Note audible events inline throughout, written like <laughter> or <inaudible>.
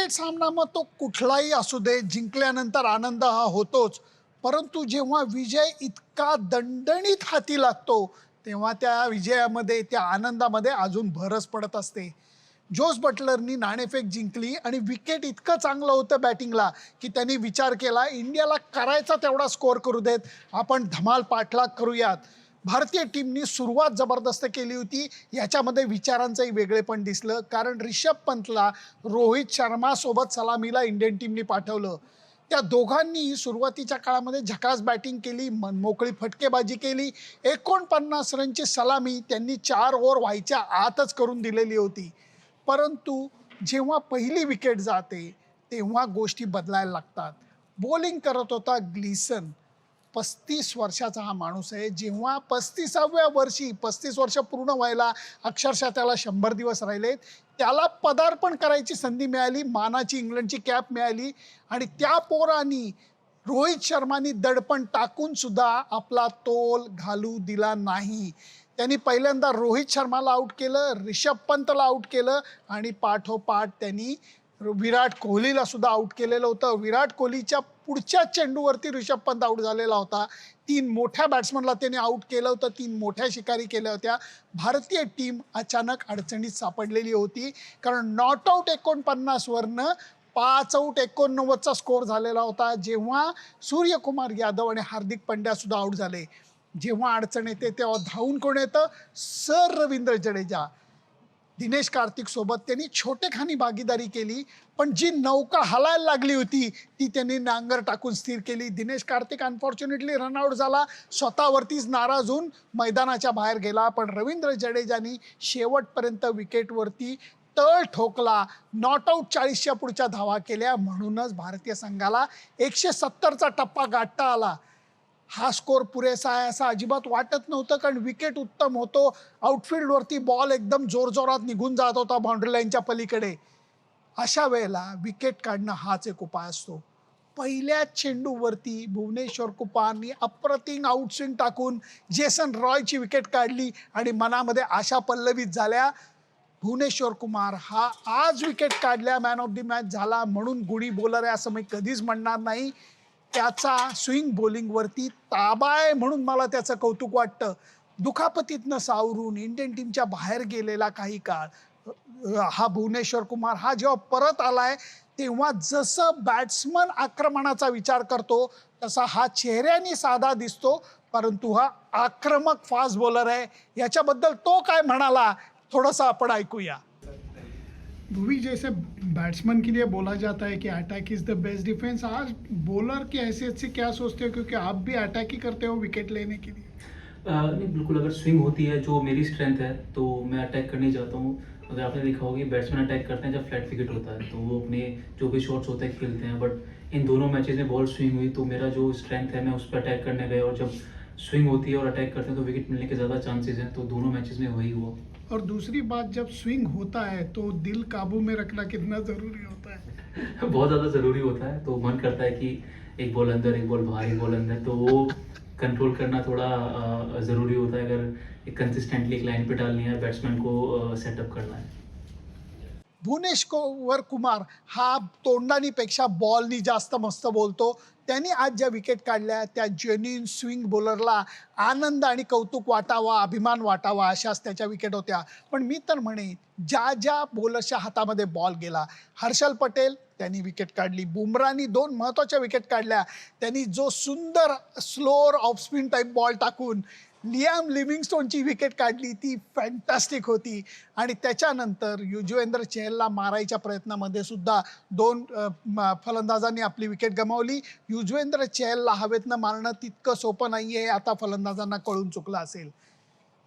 Cricket सामना मग तो कुठलाही असू दे जिंकल्यानंतर आनंद हा होतोच. परंतु जेव्हा विजय इतका दणदणीत हाती लागतो तेव्हा त्या विजयामध्ये त्या आनंदामध्ये अजून भरच पडत असते. जोस बटलरनी नाणेफेक जिंकली आणि विकेट इतकं चांगलं होतं बॅटिंगला की त्यांनी विचार केला इंडियाला करायचा तेवढा स्कोअर करू देत आपण धमाल पाठलाग करूयात. भारतीय टीमनी सुरुवात जबरदस्त केली होती. याच्यामध्ये विचारांचंही वेगळेपण दिसलं. कारण रिषभ पंतला रोहित शर्मासोबत सलामीला इंडियन टीमनी पाठवलं. त्या दोघांनी सुरुवातीच्या काळामध्ये झकास बॅटिंग केली मनमोकळी फटकेबाजी केली. एकोणपन्नास रनची सलामी त्यांनी चार ओव्हर व्हायच्या आतच करून दिलेली होती. परंतु जेव्हा पहिली विकेट जाते तेव्हा गोष्टी बदलायला लागतात. बॉलिंग करत होता ग्लिसन. पस्तीस वर्षाचा हा माणूस आहे. जेव्हा पस्तीसाव्या वर्षी पस्तीस वर्ष पूर्ण व्हायला अक्षरशः त्याला शंभर दिवस राहिलेत त्याला पदार्पण करायची संधी मिळाली मानाची इंग्लंडची कॅप मिळाली आणि त्या पोरांनी रोहित शर्मानी दडपण टाकून सुद्धा आपला तोल घालू दिला नाही. त्यांनी पहिल्यांदा रोहित शर्माला आऊट केलं रिषभ पंतला आऊट केलं आणि पाठोपाठ त्यांनी विराट कोहलीला सुद्धा आऊट केलेलं होतं. विराट कोहलीच्या पुढच्या चेंडूवरती ऋषभ पंत आऊट झालेला होता. तीन मोठ्या बॅट्समनला त्याने आऊट केलं होतं. तीन मोठ्या शिकारी केल्या होत्या. भारतीय टीम अचानक अडचणीत सापडलेली होती. कारण नॉट आऊट एकोणपन्नासवरनं पाच आऊट एकोणनव्वदचा स्कोअर झालेला होता. जेव्हा सूर्यकुमार यादव आणि हार्दिक पंड्या सुद्धा आऊट झाले. जेव्हा अडचण येते तेव्हा धावून कोण येतं? सर रवींद्र जडेजा. दिनेश कार्तिक सोबत त्यांनी छोटेखानी भागीदारी केली पण जी नौका हलायला लागली होती ती त्यांनी नांगर टाकून स्थिर केली. दिनेश कार्तिक अनफॉर्च्युनेटली रनआउट झाला. स्वतःवरतीच नाराज होऊन मैदानाच्या बाहेर गेला पण रवींद्र जडेजानी शेवटपर्यंत विकेटवरती तळ ठोकला. नॉट आऊट चाळीसच्या पुढच्या धावा केल्या म्हणूनच भारतीय संघाला एकशे सत्तरचा टप्पा गाठता आला. हा स्कोर पुरेसा आहे असं अजिबात वाटत नव्हतं कारण विकेट उत्तम होतो. आउटफील्डवरती बॉल एकदम जोरजोरात निघून जात होता बाउंड्री लाईनच्या पलीकडे. अशा वेळेला विकेट काढणं हाच एक उपाय असतो. पहिल्या चेंडूवरती भुवनेश्वर कुमारनी अप्रतिम आउटस्विंग टाकून जेसन रॉयची विकेट काढली आणि मनामध्ये आशा पल्लवित झाल्या. भुवनेश्वर कुमार हा आज विकेट काढल्या मॅन ऑफ द मॅच झाला म्हणून गुढी बोलर आहे असं मी कधीच म्हणणार नाही. त्याचा स्विंग बॉलिंगवरती ताबा आहे म्हणून मला त्याचं कौतुक वाटतं. दुखापतीतनं सावरून इंडियन टीमच्या बाहेर गेलेला काही काळ हा भुवनेश्वर कुमार हा जेव्हा परत आलाय तेव्हा जसं बॅट्समन आक्रमणाचा विचार करतो तसा हा चेहऱ्याने साधा दिसतो परंतु हा आक्रमक फास्ट बॉलर आहे. याच्याबद्दल तो काय म्हणाला थोडंसं आपण ऐकूया. भुवी जैसे बैट्समैन के लिए बोला जाता है कि attack is the best defence आज बॉलर की हैसियत से क्या सोचते हो? क्योंकि आप भी अटैक ही करते हो विकेट लेने के लिए। अ, नहीं बिल्कुल अगर स्विंग होती है जो मेरी स्ट्रेंथ है तो मैं अटैक करने जाता हूँ। अगर आपने देखा होगा बैट्समैन अटैक करते हैं जब फ्लैट विकेट होता है तो वो अपने जो भी शॉट्स होते हैं खेलते हैं। बट इन दोनों मैचेस में बॉल स्विंग हुई तो मेरा जो स्ट्रेंथ है मैं उस पर अटैक करने गया। और जब स्विंग होती है और अटैक करते हैं तो विकेट मिलने के ज़्यादा चांसेस हैं। तो दोनों मैचेस में वही हुआ। और दूसरी बात, जब स्विंग होता है तो दिल काबू में रखना कितना ज़रूरी होता है। <laughs> बहुत ज़्यादा ज़रूरी होता है। तो मन करता है कि एक बॉल अंदर, एक बॉल बाहर, एक बॉल अंदर तो वो कंट्रोल करना थोड़ा ज़रूरी होता है। अगर कंसिस्टेंटली एक लाइन पे डालनी है बैट्समैन को सेटअप करना है। भुवनेश्वर कुमार हा तोंडानीपेक्षा बॉलनी जास्त मस्त बोलतो. त्यांनी आज ज्या विकेट काढल्या त्या जेन्युन स्विंग बॉलरला आनंद आणि कौतुक वाटावा अभिमान वाटावा अशाच त्याच्या विकेट होत्या. पण मी तर म्हणेन ज्या ज्या बॉलरच्या हातामध्ये बॉल गेला हर्षल पटेल त्यांनी विकेट काढली. बुमरानी दोन महत्त्वाच्या विकेट काढल्या. त्यांनी जो सुंदर slower off spin type ball टाकून लियाम लिव्हिंगस्टोनची विकेट काढली ती फॅन्टॅस्टिक होती. आणि त्याच्यानंतर युजवेंद्र चहलला मारायच्या प्रयत्नामध्ये सुद्धा दोन फलंदाजांनी आपली विकेट गमावली. युजवेंद्र चहलला हवेतनं मारणं तितकं सोपं नाही आहे आता फलंदाजांना कळून चुकलं असेल.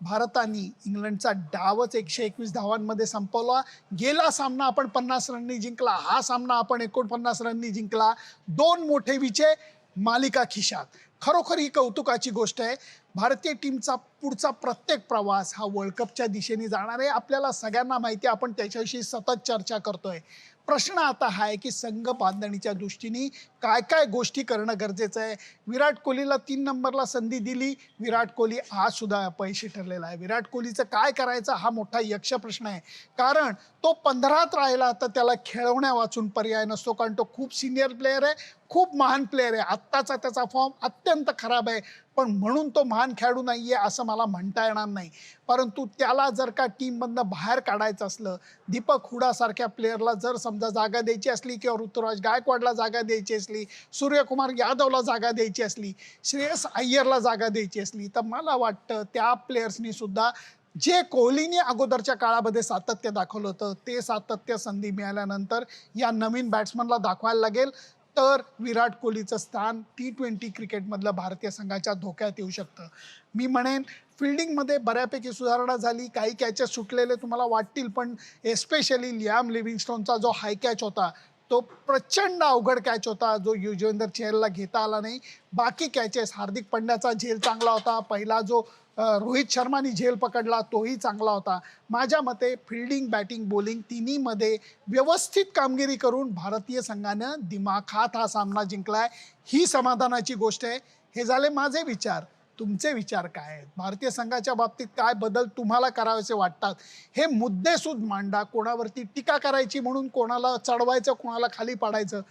भारताने इंग्लंडचा डावच एकशे एकवीस धावांमध्ये संपवला. गेला सामना आपण पन्नास रननी जिंकला. हा सामना आपण एकोणपन्नास रननी जिंकला. दोन मोठे विजय मालिका खिशात. खरोखर ही कौतुकाची गोष्ट आहे. भारतीय टीमचा पुढचा प्रत्येक प्रवास हा वर्ल्ड कपच्या दिशेने जाणार आहे. आपल्याला सगळ्यांना माहिती आहे आपण त्याच्याविषयी सतत चर्चा करतोय. प्रश्न आता हा आहे की संघ बांधणीच्या दृष्टीने काय काय गोष्टी करणं गरजेचं आहे? विराट कोहलीला तीन नंबरला संधी दिली. विराट कोहली आज सुद्धा अपयशी ठरलेला आहे. विराट कोहलीचं काय करायचं हा मोठा यक्ष प्रश्न आहे. कारण तो पंधरात राहिला तर त्याला खेळवण्या वाचून पर्याय नसतो. कारण तो खूप सिनियर प्लेअर आहे खूप महान प्लेअर आहे. आत्ताचा त्याचा फॉर्म अत्यंत खराब आहे. पण म्हणून तो महान खेळाडू नाही आहे असं मला म्हणता येणार नाही. परंतु त्याला जर का टीममधनं बाहेर काढायचं असलं दीपक हुडासारख्या प्लेअरला जर समजा जागा द्यायची असली किंवा ऋतुराज गायकवाडला जागा द्यायची असली सूर्यकुमार यादवला जागा द्यायची असली श्रेयस अय्यरला जागा द्यायची असली तर मला वाटतं त्या प्लेयर्सनी सुद्धा जे कोहलीने अगोदरच्या काळामध्ये सातत्य दाखवलं होतं ते सातत्य संधी मिळाल्यानंतर या नवीन बॅट्समनला दाखवायला लागेल. तर विराट कोहलीचं स्थान टी ट्वेंटी क्रिकेटमधलं भारतीय संघाच्या धोक्यात येऊ शकतं. मी म्हणेन फिल्डिंगमध्ये बऱ्यापैकी सुधारणा झाली काही कॅचेस सुटलेले तुम्हाला वाटतील पण एस्पेशली लियाम लिव्हिंगस्टोनचा जो हाय कॅच होता तो प्रचंड अवघड कॅच होता जो युजवेंद्र चेहरला घेता आला नाही. बाकी कॅचेस हार्दिक पंड्याचा झेल चांगला होता. पहिला जो रोहित शर्माने झेल पकडला तोही चांगला होता. माझ्या मते फिल्डिंग बॅटिंग बॉलिंग तिन्हीमध्ये व्यवस्थित कामगिरी करून भारतीय संघानं दिमाखात हा सामना जिंकलाय. ही समाधानाची गोष्ट आहे. हे झाले माझे विचार. तुमचे विचार काय आहेत? भारतीय संघाच्या बाबतीत काय बदल तुम्हाला करावेसे वाटतात? हे मुद्देसूद मांडा. कोणावरती टीका करायची म्हणून कोणाला चढवायचं कोणाला खाली पाडायचं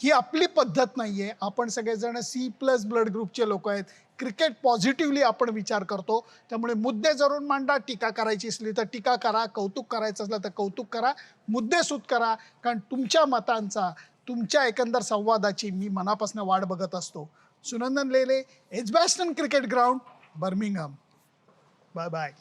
ही आपली पद्धत नाही आहे आपण सगळेजण सी प्लस ब्लड ग्रुपचे लोक आहेत. क्रिकेट पॉझिटिव्हली आपण विचार करतो. त्यामुळे मुद्दे जरूर मांडा. टीका करायची असली तर टीका करा. कौतुक करायचं असलं तर कौतुक करा. मुद्देसूद करा. कारण तुमच्या मतांचा तुमच्या एकंदर संवादाची मी मनापासून वाट बघत असतो. Sunandan Lele Edgbaston cricket ground Birmingham bye bye.